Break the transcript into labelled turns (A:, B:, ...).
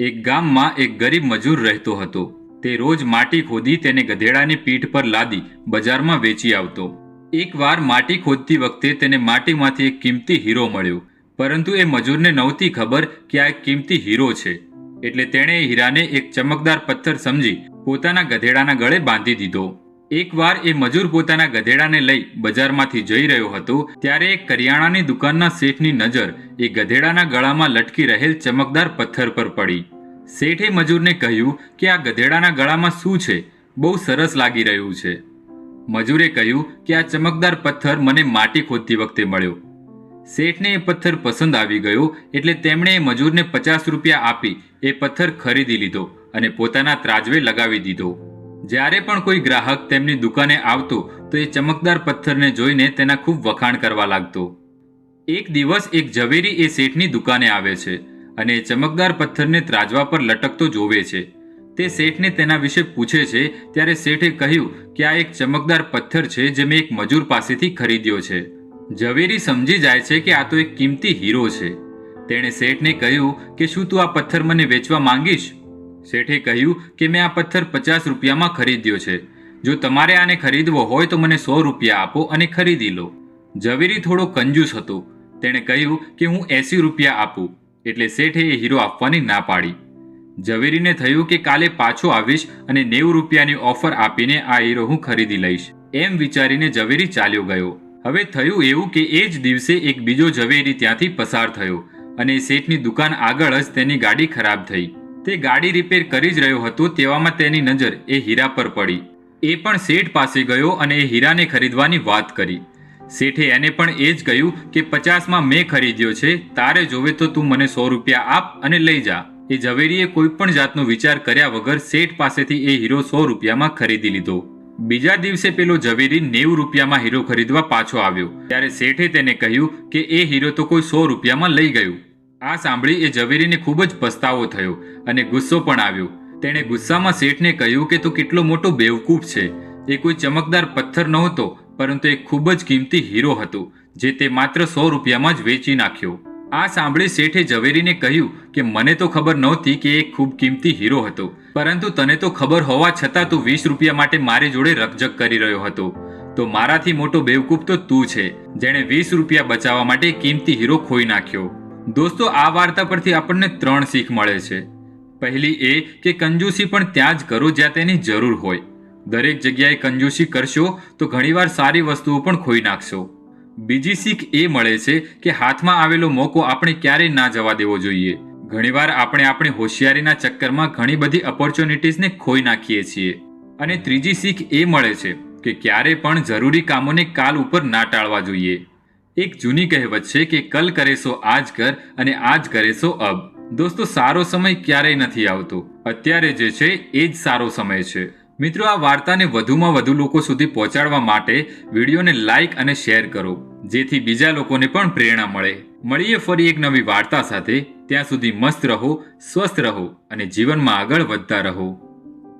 A: એક ગામમાં એક ગરીબ મજૂર રહેતો હતો. તે રોજ માટી ખોદી તેને ગધેડાની પીઠ પર લાદી બજારમાં વેચી આવતો. એકવાર માટી ખોદતી વખતે તેને માટીમાંથી એક કિંમતી હીરો મળ્યો. પરંતુ એ મજૂરને નહોતી ખબર કે આ એક કિંમતી હીરો છે. એટલે તેણે એ હીરાને એક ચમકદાર પથ્થર સમજી પોતાના ગધેડાના ગળે બાંધી દીધો. એકવાર એ મજૂર પોતાના ગધેડાને લઈ બજારમાંથી જઈ રહ્યો હતો, ત્યારે એક કરિયાણાની દુકાનના શેઠની નજર એ ગધેડાના ગળામાં લટકી રહેલ ચમકદાર પથ્થર પર પડી. શેઠે મજૂરને કહ્યું કે આ ગધેડાના ગળામાં શું છે? બહુ સરસ લાગી રહ્યું છે. મજૂરે કહ્યું કે આ ચમકદાર પથ્થર મને માટી ખોદતી વખતે મળ્યો. શેઠને એ પથ્થર પસંદ આવી ગયો એટલે તેમણે એ મજૂરને પચાસ રૂપિયા આપી એ પથ્થર ખરીદી લીધો અને પોતાના ત્રાજવે લગાવી દીધો. જ્યારે પણ કોઈ ગ્રાહક તેમની દુકાને આવતો, તો એ ચમકદાર પથ્થરને જોઈને તેના ખૂબ વખાણ કરવા લાગતો. એક દિવસ એક ઝવેરી એ શેઠની દુકાને આવે છે અને એ ચમકદાર પથ્થરને ત્રાજવા પર લટકતો જોવે છે. તે શેઠને તેના વિશે પૂછે છે, ત્યારે શેઠે કહ્યું કે આ એક ચમકદાર પથ્થર છે જે મેં એક મજૂર પાસેથી ખરીદ્યો છે. ઝવેરી સમજી જાય છે કે આ તો એક કિંમતી હીરો છે. તેણે શેઠને કહ્યું કે શું તું આ પથ્થર મને વેચવા માંગીશ? શેઠે કહ્યું કે મેં આ પથ્થર પચાસ રૂપિયામાં ખરીદ્યો છે. જો તમારે આને ખરીદવો હોય તો મને સો રૂપિયા આપો અને ખરીદી લો. ઝવેરી થોડો કંજૂસ હતો. તેણે કહ્યું કે હું એસી રૂપિયા આપું, એટલે શેઠે એ હીરો આપવાની ના પાડી. ઝવેરીને થયું કે કાલે પાછો આવીશ અને નેવું રૂપિયાની ઓફર આપીને આ હીરો હું ખરીદી લઈશ. એમ વિચારીને ઝવેરી ચાલ્યો ગયો. હવે થયું એવું કે એ જ દિવસે એક બીજો ઝવેરી ત્યાંથી પસાર થયો અને શેઠની દુકાન આગળ જ તેની ગાડી ખરાબ થઈ. તે ગાડી રિપેર કરી જ રહ્યો હતો તેવામાં તેની નજર એ હીરા પર પડી. એ પણ શેઠ પાસે ગયો અને એ હીરાને ખરીદવાની વાત કરી. શેઠે એને પણ એ જ કહ્યું કે પચાસમાં મેં ખરીદ્યો છે, તારે જોવે તો તું મને સો રૂપિયા આપ અને લઈ જા. એ ઝવેરીએ કોઈ પણ જાતનો વિચાર કર્યા વગર શેઠ પાસેથી એ હીરો સો રૂપિયામાં ખરીદી લીધો. બીજા દિવસે પેલો ઝવેરી નેવું રૂપિયામાં હીરો ખરીદવા પાછો આવ્યો. ત્યારે શેઠે તેને કહ્યું કે એ હીરો તો કોઈ સો રૂપિયામાં લઈ ગયું. આ સાંભળી એ ઝવેરીને ખૂબ જ પસ્તાવો થયો અને ગુસ્સો પણ આવ્યો. તેણે ગુસ્સામાં શેઠને કહ્યું કે તું કેટલો મોટો બેવકૂફ છે. એ કોઈ ચમકદાર પથ્થર નહોતો, પરંતુ એક ખૂબ જ કિંમતી હીરો હતો, જે તે માત્ર સો રૂપિયામાં જ વેચી નાખ્યો. આ સાંભળી શેઠે ઝવેરીને કહ્યું કે મને તો ખબર નહોતી કે એ ખૂબ કિંમતી હીરો હતો, પરંતુ તને તો ખબર હોવા છતાં તું વીસ રૂપિયા માટે મારી જોડે રકઝક કરી રહ્યો હતો. તો મારાથી મોટો બેવકૂફ તો તું છે, જેણે વીસ રૂપિયા બચાવવા માટે કિંમતી હીરો ખોઈ નાખ્યો. દોસ્તો, આ વાર્તા પરથી આપણને ત્રણ શીખ મળે છે. પહેલી એ કે કંજૂસી પણ ત્યાં જ કરો જ્યાં તેની જરૂર હોય. દરેક જગ્યાએ કંજૂસી કરશો તો ઘણીવાર સારી વસ્તુઓ પણ ખોઈ નાખશો. બીજી શીખ એ મળે છે કે હાથમાં આવેલો મોકો આપણે ક્યારેય ના જવા દેવો જોઈએ. ઘણીવાર આપણે આપણી હોશિયારીના ચક્કરમાં ઘણી બધી ઓપોર્ચ્યુનિટીઝને ખોઈ નાખીએ છીએ. અને ત્રીજી શીખ એ મળે છે કે ક્યારે પણ જરૂરી કામોને કાલ ઉપર ના ટાળવા જોઈએ. એક જૂની કહેવત છે કે કલ કરેસો આજ કર અને આજ કરેસો અબ. દોસ્તો, સારો સમય ક્યારેય નથી આવતો. અત્યારે જે છે, એ જ સારો સમય છે. મિત્રો, આ વાર્તાને વધુમાં વધુ લોકો સુધી પહોંચાડવા માટે વિડીયોને લાઇક અને શેર કરો, જેથી બીજા લોકોને પણ પ્રેરણા મળે. મળીએ ફરી એક નવી વાર્તા સાથે. ત્યાં સુધી મસ્ત રહો, સ્વસ્થ રહો અને જીવનમાં આગળ વધતા રહો.